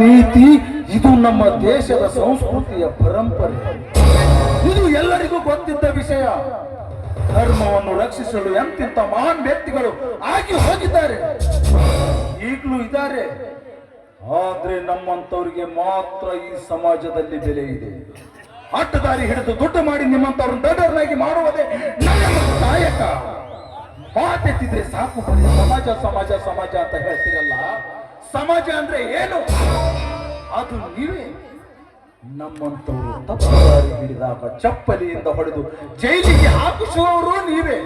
ನೀತಿ, ಇದು ನಮ್ಮ ದೇಶದ ಸಂಸ್ಕೃತಿಯ ಪರಂಪರೆ. ಇದು ಎಲ್ಲರಿಗೂ ಗೊತ್ತಿದ್ದ ವಿಷಯ. ಧರ್ಮವನ್ನು ರಕ್ಷಿಸಲು ಎಂತಿಂತ ಮಹಾನ್ ವ್ಯಕ್ತಿಗಳು ಆಗಿ ಹೋಗಿದ್ದಾರೆ. ಈಗಲೂ ಇದ್ದಾರೆ. ಆದ್ರೆ ನಮ್ಮಂತವರಿಗೆ ಮಾತ್ರ ಈ ಸಮಾಜದಲ್ಲಿ ಬೆಲೆ ಇದೆ. ಅಟ್ಟದಾರಿ ಹಿಡಿದು ದುಡ್ಡು ಮಾಡಿ ನಿಮ್ಮಂತವ್ರನ್ನ ದೊಡ್ಡವರಾಗಿ ಮಾಡುವುದೇ ನಮ್ಮ ಕಾಯಕ. ಮಾತೆತ್ತಿದ್ರೆ ಸಾಕು ಬರೀ ಸಮಾಜ ಸಮಾಜ ಸಮಾಜ ಅಂತ ಹೇಳ್ತೀರಲ್ಲ. ಸಮಾಜ ಅಂದ್ರೆ ಏನು? ಅದು ನೀವೇ ನಮ್ಮಂತವರು ತಪ್ಪದಾರಿ ಹಿಡಿದಾಗ ಚಪ್ಪಲಿಯಿಂದ ಹೊಡೆದು ಜೈಲಿಗೆ ಹಾಕಿಸುವವರು ನೀವೇ.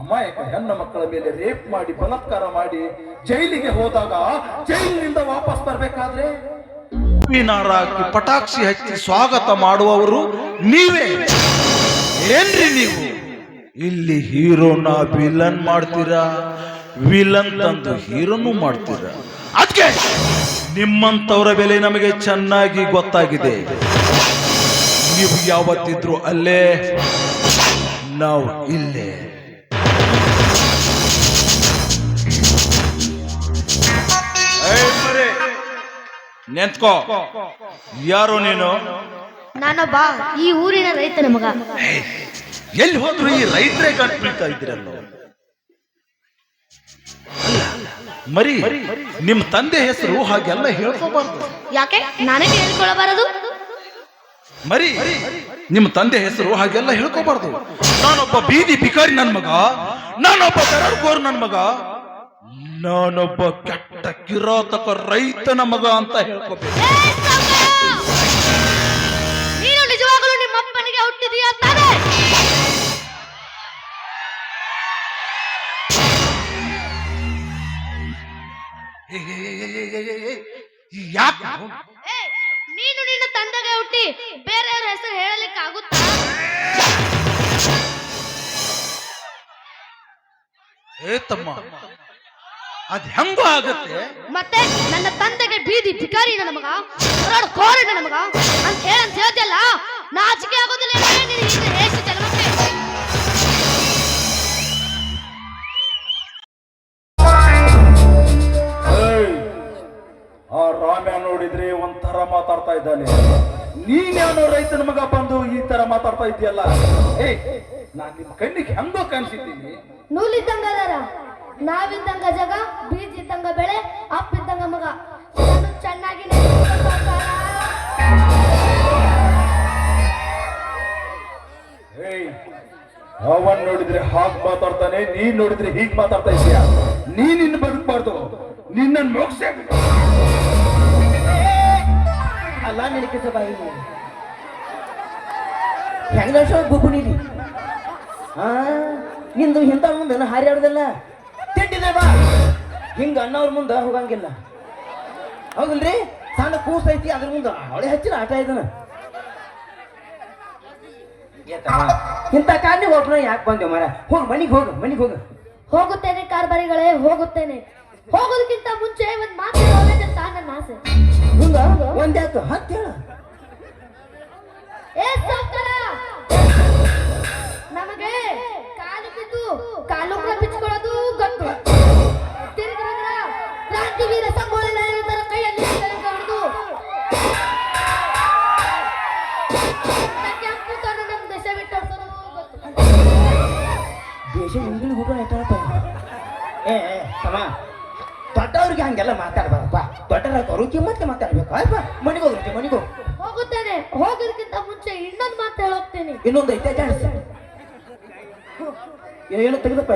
ಅಮಾಯಕ ಹೆಣ್ಣು ಮಕ್ಕಳ ಮೇಲೆ ರೇಪ್ ಮಾಡಿ, ಬಲತ್ಕಾರ ಮಾಡಿ ಜೈಲಿಗೆ ಹೋದಾಗ ಜೈಲಿನಿಂದ ವಾಪಸ್ ಬರಬೇಕಾದ್ರೆ? ಹೂವಿನಾರಾಕಿ ಪಟಾಕ್ಷಿ ಹಚ್ಚಿ ಸ್ವಾಗತ ಮಾಡುವವರು ನೀವೇ. ಏನ್ರಿ ನೀವು? ಇಲ್ಲಿ ಹೀರೋನ ವಿಲನ್ ಮಾಡ್ತೀರಾ? ವಿಲನ್ ತಂದು ಹೀರೋನು ಮಾಡ್ತೀರಾ? ಅದಕ್ಕೆ ನಿಮ್ಮಂತವರ ಬೆಲೆ ನಮಗೆ ಚೆನ್ನಾಗಿ ಗೊತ್ತಾಗಿದೆ. ನೀವು ಯಾವತ್ತಿದ್ರು ಅಲ್ಲೇ ನಾವು ಇಲ್ಲೇ. ನೆನ್ತ್ಕೋ ಯಾರು ನೀನು? ಬಾ ಈ ಊರಿನ ರೈತನ ಮಗ. ಎಲ್ಲಿ ಹೋದ್ರು ಈ ರೈತರೇ ಕಟ್ಬಿಡ್ತಾ ಬೀಳ್ತಾ ಮರಿ ನಿಮ್ ತಂದೆ ಹೆಸರು ಹಾಗೆಲ್ಲ ಹೇಳ್ಕೋಬಾರ್ದು. ಯಾಕೆ? ನನಗೆ ಹೇಳ್ಕೊಳ್ಳಬಾರದು ಮರಿ ನಿಮ್ ತಂದೆ ಹೆಸರು ಹಾಗೆಲ್ಲ ಹೇಳ್ಕೋಬಾರ್ದು. ನಾನೊಬ್ಬ ಬೀದಿ ಬಿಕಾರಿ ನನ್ ಮಗ ನಾನೊಬ್ಬ ದರೋಡ್ಕೋರ್ ನನ್ ಮಗ ನಾನೊಬ್ಬ ಕೆಟ್ಟ ಕಿರಾತಕ ರೈತನ ಮಗ ಅಂತ ಹೇಳ್ಕೋಬೇಕು. ನೀನು ನಿಜವಾಗಲೂ ನಿಮ್ಮ ಅಪ್ಪನಿಗೆ ಹುಟ್ಟಿದೀಯಾ ತಾನೇ ಯಾಕೆ? ಏ, ನೀನು ನಿನ್ನ ತಂದೆಗೆ ಹುಟ್ಟಿ ಬೇರೆಯವ್ರ ಹೆಸರು ಹೇಳಲಿಕ್ಕೆ ಆಗುತ್ತಾ ಏ ತಮ್ಮ ಅದ್ ಹೆಂಗೋ ಆಗತ್ತೆ? ಮತ್ತೆ ನನ್ನ ತಂದೆಗೆ ಬೀದಿ ಭಿಕಾರಿ ನನ್ನ ಮಗ ಹೊರಡು ಕೋರಿ ನನ್ನ ಮಗ ಅಂತ ಹೇಳಂತ ಹೇಳ್ತಿಯಲ್ಲ? ನಾಚಿಕೆ ಆಗೋದಿಲ್ಲ ಏನೇ ನಿನ್ನ ಇದ್ದಾನೆ ನೀನ್ಯಾವನೋ ರೈತನ ಮಗ ಬಂದು ಈ ತರ ಮಾತಾಡ್ತಾ ಇದೆಯಲ್ಲ ಏ ನಾನ್ ನಿಮ್ ಕಣ್ಣಿಗೆ ಹೆಂಗೋ ಕಾಣಿಸಿದ್ದೀನಿ. ನೂಲಿದ್ದಂಗ ನಾವಿದ್ದಂಗ ಜಗ ಬೀಜ ಇದ್ದಂಗ ಬೆಳೆ ಅಪ್ಪಿದ್ದಂಗ ಮಗ. ಚೆನ್ನಾಗಿ ಅವನ್ ನೋಡಿದ್ರೆ ಹಾಗ್ ಮಾತಾಡ್ತಾನೆ ನೀನ್ ನೋಡಿದ್ರೆ ಹೀಗ್ ಮಾತಾಡ್ತಾ ಇದೀಯ ನೀನ್ ಇನ್ನು ಬದುಕಬಾರ್ದು. ನಿನ್ನ ಮೋಕ್ಷ ಅಲ್ಲ ನಿನಕಿಸ ಬಾಯಿ ಹೆಂಗ ಗುಬ್ಬು ನೀಲಿ? ಆ ನಿಂದು ಇಂಥ ಮುಂದೆ ಹಾರ್ಯಾಡ್ದಲ್ಲ ತಿಂಡಿದೆ ಬಾ. ಹಿಂಗ ಅಣ್ಣವ್ರ ಮುಂದೆ ಹೋಗಂಗಿಲ್ಲ. ಹೌದಲ್ರಿ? ಸಣ್ಣ ಕೂಸ್ ಐತಿ, ಅದ್ರ ಮುಂದೆ ಅವಳೆ ಹೆಚ್ಚಿನ ಆಟ ಇದನ ಇಂಥ ಕಾರಣ ಒಬ್ಬನ ಯಾಕೆ ಬಂದೆ ಮರ ಹೋಗಿ ಮನಿಗೆ ಹೋಗು ಮನಿಗೆ ಹೋಗು. ಹೋಗುತ್ತೇನೆ ಕಾರ್ಬಾರಿಗಳೇ ಹೋಗುತ್ತೇನೆ. ಹೋಗೋದಕ್ಕಿಂತ ಮುಂಚೆ ಒಂದ್ ಮಾತು ಹೋಗ್ಬೇಕಂತ ನನ್ನ ಆಸೆ. ಮುಂದ ಒಂದ್ಯಾತು? ಹತ್ತು ಹೇಳ. ಏ ಸಾವ್ಕಾರ! ನಮಗೆ ಕಾಲು ಬಿದ್ದು ಕಾಲುಂಗ್ರ ಬಿಚ್ಕೊಳ್ಳೋದು ಗೊತ್ತು. ಕ್ರಾಂತಿವೀರ ಸಂಗೊಳ್ಳಿ ಕೈಯಲ್ಲಿ ಹಿಡಿದು. ನಮ್ಮ ದೇಶ ಬಿಟ್ಟು ದೇಶ ಇಂಗ್ಲಿ ನೆಟ್ಟಾಳಪ್ಪ ಏ ಏ, ತಮ್ಮ ದೊಡ್ಡವ್ರಿಗೆ ಹಂಗೆಲ್ಲ ಮಾತಾಡ್ಬಾರಪ್ಪ. ದೊಡ್ಡರ ಅವರು ಕಿಮ್ಮತ್ತೆ ಮಾತಾಡ್ಬೇಕು. ಆಯ್ತಾ ಮನೆಗೆ ಹೋಗ್ರಿ ಮನೆಗೆ ಹೋಗಿ ಹೋಗುತ್ತೇನೆ. ಹೋಗೋದಕ್ಕಿಂತ ಮುಂಚೆ ಇನ್ನೊಂದು ಮಾತು ಹೇಳೋಗ್ತೀನಿ. ಇನ್ನೊಂದು ಐತೆ ಚಾನ್ಸ್ ಏನು ತೆಗೆದಪ್ಪ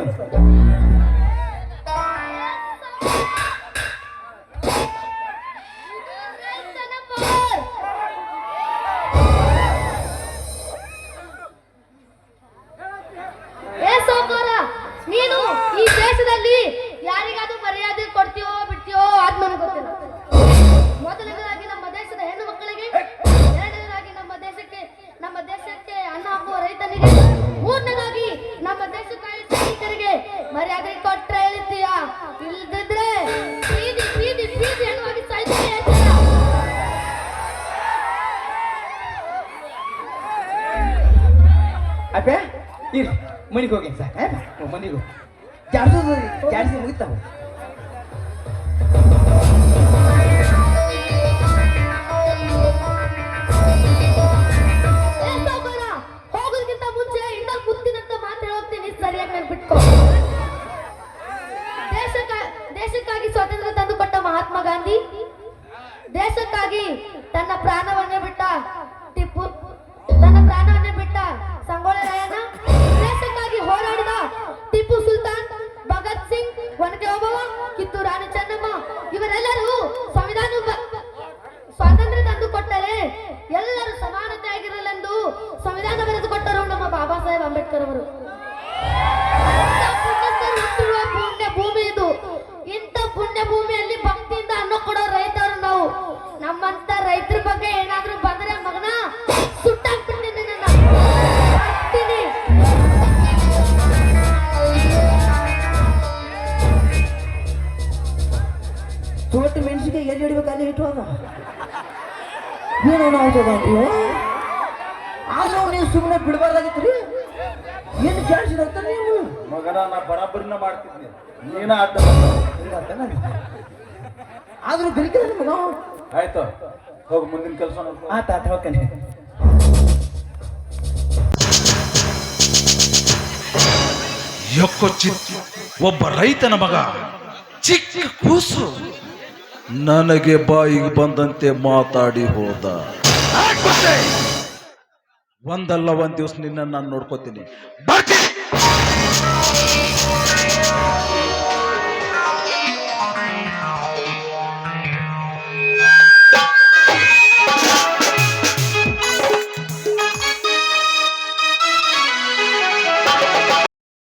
ಮನೆಗೆ ಹೋಗಿ ಸಾಕು ಮನೆಗೆ ಹೋಗಿ. ಜಾಡ್ಸೋದು ಜಾಡ್ಸಿ ಮುಗಿತಾವ ಏನು ಆಯ್ತದ ನೀವು ಆದ್ರೂ ನೀವು ಸುಮ್ಮನೆ ಬಿಡಬಾರ್ದಾಗಿತ್ತು ರೀ ಏನು ಕೇಳಿಸಿದಂತ ನೀವು ಮಗನ ನಾ ಬರಾಬರಿನ ಮಾಡ್ತಿದ್ದೆ. ನೀನ ಅಡ್ಡ ಆದ್ರೂ ಗರಿಕಿದ ಮಗ? ಆಯ್ತು. ಹೋಗಿ ಮುಂದಿನ ಕೆಲಸ ಆತ ಆತ ಹೋಗ್ತಾನೆ. ಯಕ್ಕೊಚ್ಚಿತ್ ಒಬ್ಬ ರೈತನ ಮಗ ಚಿಕ್ಕ ಕೂಸು. ನನಗೆ ಬಾಯಿಗೆ ಬಂದಂತೆ ಮಾತಾಡಿ ಹೋದ. ಒಂದಲ್ಲ ಒಂದ್ ದಿವಸ ನಿನ್ನ ನಾನು ನೋಡ್ಕೋತೀನಿ.